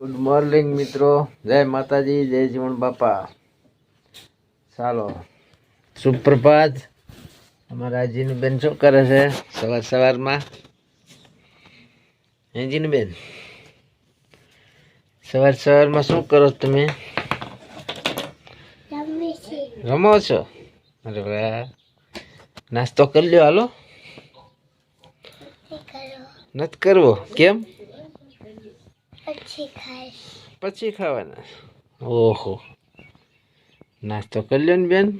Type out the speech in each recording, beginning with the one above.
Good morning મિત્રો. જય માતાજી જય જીવન બાપા. ચાલો. સુપ્રભાત. અમારા જીનુબેન શું કરે છે? સવાર સવારમાં. હે જીનુબેન સવાર સવારમાં શું કરો તમે? રમો છો. અરે વાહ. નાસ્તો કરી લ્યો હાલો. નથી કરવો? કેમ? પછી ખાવાના. ઓહો. નાસ્તો કરી લ્યો ને બેન.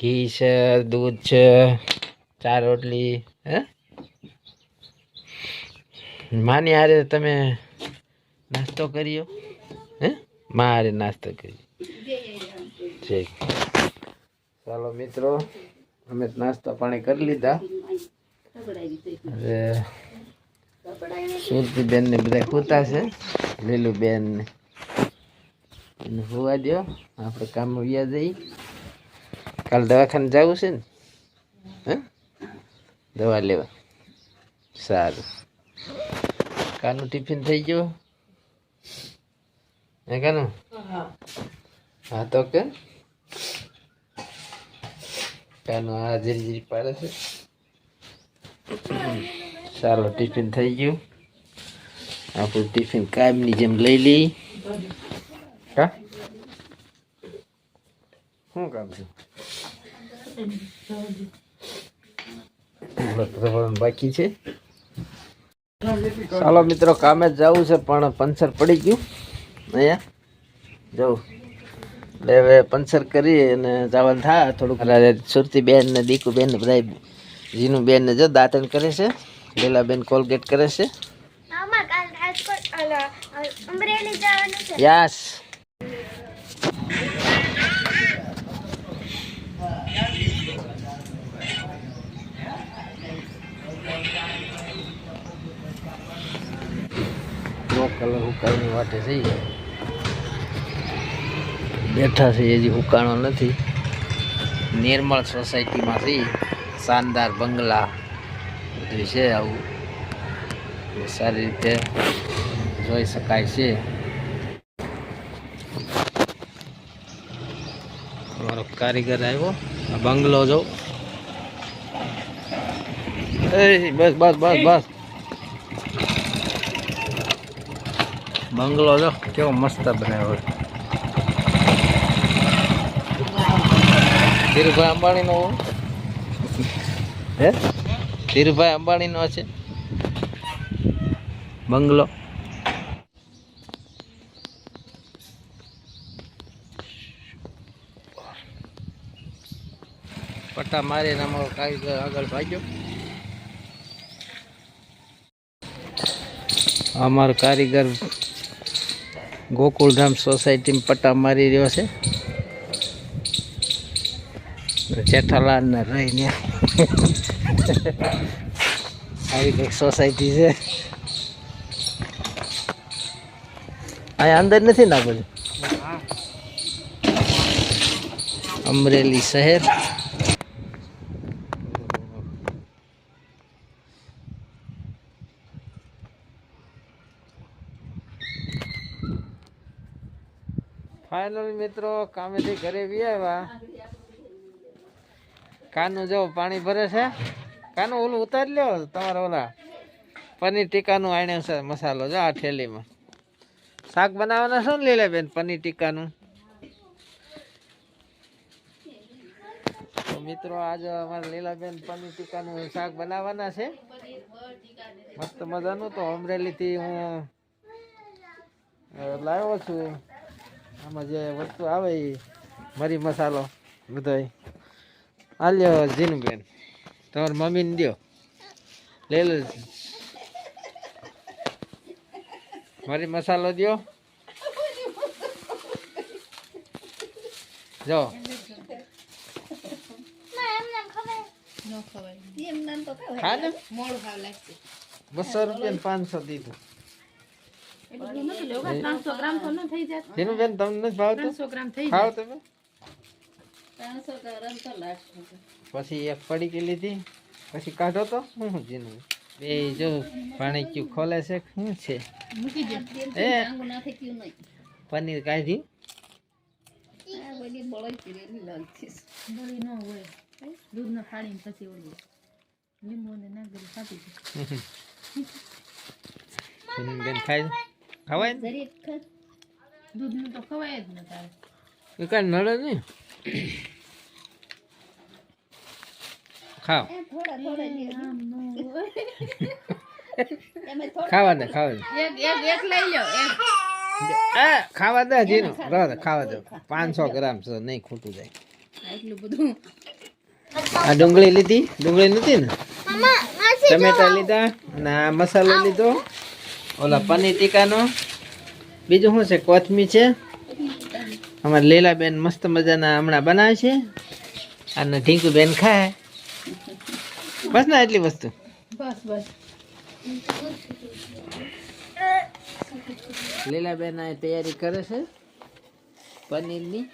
ઘી છે દૂધ છે ચાર રોટલી હે? માની હારે તમે નાસ્તો કર્યો? હે? મા હારે નાસ્તો કર્યો. ઠીક ચાલો મિત્રો અમે નાસ્તો પાણી કરી લીધા. હવે સુરતી બેન ને બધા ખૂતા છે. લીલું બેન ને. એને હોવા દો આપણે કામ વ્યા જઈ. કાલ દવાખાને જવું છે ને? હે? દવા લેવા. સારું. કાનું ટિફિન થઈ ગયો? હે કાનું? હા તો કે. કાનું આ જીરી જીરી પાડે છે. ચાલો ટિફિન થઈ ગયું. આપણું ટિફિન કાયમની જેમ લઈ લઈ હા? શું કામ છે? બાકી છે? ચાલો મિત્રો, કામે જવું છે, પણ પંચર પડી ગયું. અહીંયા. જવું એટલે હવે પંચર કરી અને જવાનું થાય થોડુંક. સુરતી બેન ને દીકુ બેન ને બધા જીનું બેન ને જો દાંતણ કરે છે. લીલા બેન કોલગેટ કરે છે? આમાં કાલ રાજકોટ અલા, અમરેલી જવાનું છે. યસ. કલર હુકાઈની વાટે જઈ બેઠા છે હજી હુકાણો નથી. નિર્મળ સોસાયટીમાં છે શાનદાર બંગલા. બધું છે આવું એ સારી રીતે જોઈ શકાય છે. અમારો કારીગર આવ્યો આ બંગલો જો. બસ બસ બસ બસ. બંગલો જો કેવો મસ્ત બનાવ્યો ધીરુભાઈ અંબાણીનો હે? ધીરુભાઈ અંબાણીનો છે. બંગલો. પટ્ટા મારીને અમારો કારીગર આગળ ભાગ્યો. અમારો કારીગર ગોકુળધામ સોસાયટીમાં પટ્ટા મારી રહ્યો છે. જેઠાલાલ ને રહીને. આવી સોસાયટી છે. અહીંયા અંદર નથી ના બધું? અમરેલી શહેર. ફાઇનલ મિત્રો, કામેથી ઘરે બી આવ્યા. કાનું જો પાણી ભરે છે કાનું ઓલું ઉતારી લ્યો તમારા ઓલા પનીર ટીકાનું આણ્યું છે, મસાલો જો આ થેલીમાં. શાક બનાવવાના છે ને લીલાબેન, પનીર ટીકાનું? મિત્રો, આજે અમારે લીલાબેન પનીર ટીકાનું શાક બનાવવાના છે. મસ્ત મજાનું તો અમરેલીથી હું લાવ્યો છું. આમાં જે વસ્તુ આવે એ મરી મસાલો, બધોય. આલ્યો જીનુબેન તમારી મમ્મીને દો લઈ લો મરી મસાલો દો જો. બસો રૂપિયા પાંચસો દીધું. એટલું બધું નથી લેવું ત્રણસો ગ્રામ તો ન થઈ જાય જીનુબેન તમને ભાવ ત્રણસો ગ્રામ થઈ ખાવ તમે ત્રણસો ગ્રામ તો લાગશે પછી એક પડીકી લીધી પછી કાઢો તો શું જીનું? બે જો પાણી ક્યુ ખોલે છે શું છે? પનીર કાઢી. ખવાય જ ને તારે. નડે નહીં. ખાવ ખાવા દે. ખાવા દે એક એક એક લઈ લો આ ખાવા દે જીનો. રહો ખાવા દે. પાંચસો ગ્રામ છે નહીં ખોટું જાય. આ એટલું બધું. આ ડુંગળી લીધી? ડુંગળી નથી ને? ટમેટા લીધા અને આ મસાલો લીધો. ઓલા પનીર ટીકાનો. બીજું શું છે? કોથમી છે. અમારે લીલાબેન મસ્ત મજાના હમણાં બનાવે છે. અને ઢીંકુબેન ખાય. બસ ને એટલી વસ્તુ. બસ બસ. લીલાબેન આ તૈયારી કરે છે? પનીરની?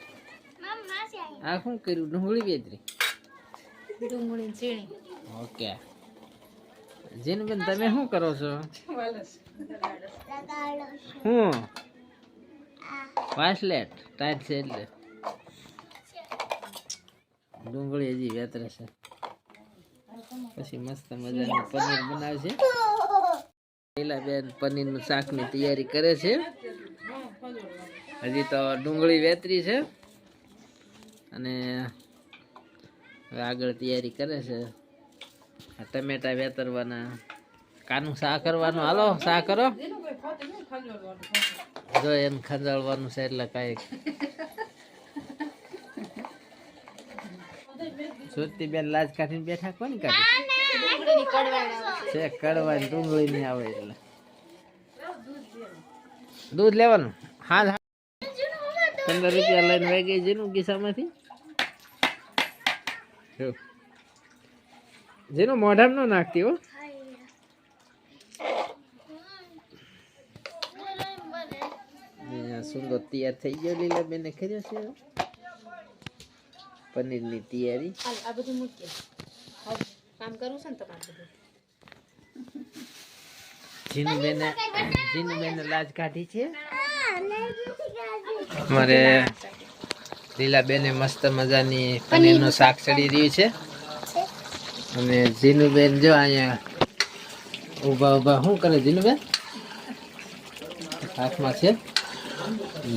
મમ્મા આ શું કર્યું? ડુંગળી વેતરી ડુંગળી ચીણી ઓકે. જીનબેન તમે શું કરો છો? શું હું? વાસલેટ ટાઈટ છે એટલે. ડુંગળી હજી વેતરે છે. પછી મસ્ત મજાનું પનીર બનાવે છે બેન પનીરનું શાકની તૈયારી કરે છે. હજી તો ડુંગળી વેતરી છે. અને હવે આગળ તૈયારી કરે છે. ટમેટા વેતરવાના. કાનું શા કરવાનું? હાલો શા કરો. જો એને ખંજાળવાનું છે એટલે કાંઈક. સુરતી બેન લાજ કાઢીને બેઠા કોણ કાઢી? ડુંગળીની કડવાળ છે કડવા ડુંગળી નહીં આવે એટલે. દૂધ લેવાનું? હા હા પંદર રૂપિયા લઈને વહી ગઈ જેનું કિસ્સામાંથી જેનું મોઢામાં ન નાખતી હો. સુંદર તૈયાર થઈ ગયો લીલા બેને કર્યો છે પનીરની તૈયારી. આ બધું મૂકીએ. કામ કરવું છે ને તમારે બધું? જીનું બેને જીનું બેને લાજ કાઢી છે? અમારે લીલાબેને મસ્ત મજાની પનીરનું શાક ચડી રહ્યું છે. અને જીનુબેન જો અહીંયા ઊભા ઊભા. શું કરે જીનુબેન? હાથમાં છે.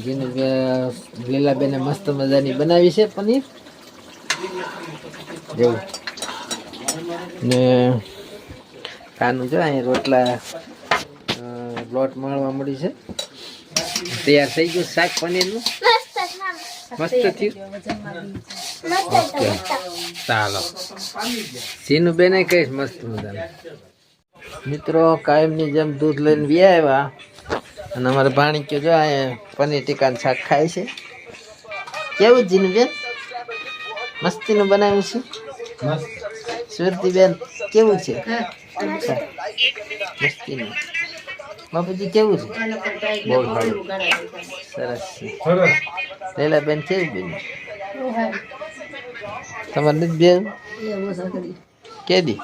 જીનુબેન લીલાબેને મસ્ત મજાની બનાવી છે પનીર. જેવું. ને કાનું જો અહીંયા રોટલા લોટ મળવા મળી છે. તૈયાર થઈ ગયું શાક પનીરનું. મસ્ત મસ્ત થયું? મસ્ત મસ્ત ચાલો. સીનું બેને કહીશ મસ્ત મજાનું. મિત્રો કાયમની જેમ દૂધ લઈને બી આવ્યા અને અમારે ભાણીક્યો જો અહીંયા પનીર ટીકાનું શાક ખાય છે. કેવું જીનું બેન મસ્તીનું બનાવ્યું છે? સુરતી બેન કેવું છે? બાપુજી કેવું છે? બહુ સારું. સરસ છે. લેલા બેન કેવી બેન? તમારે નથી બેન? કેદી?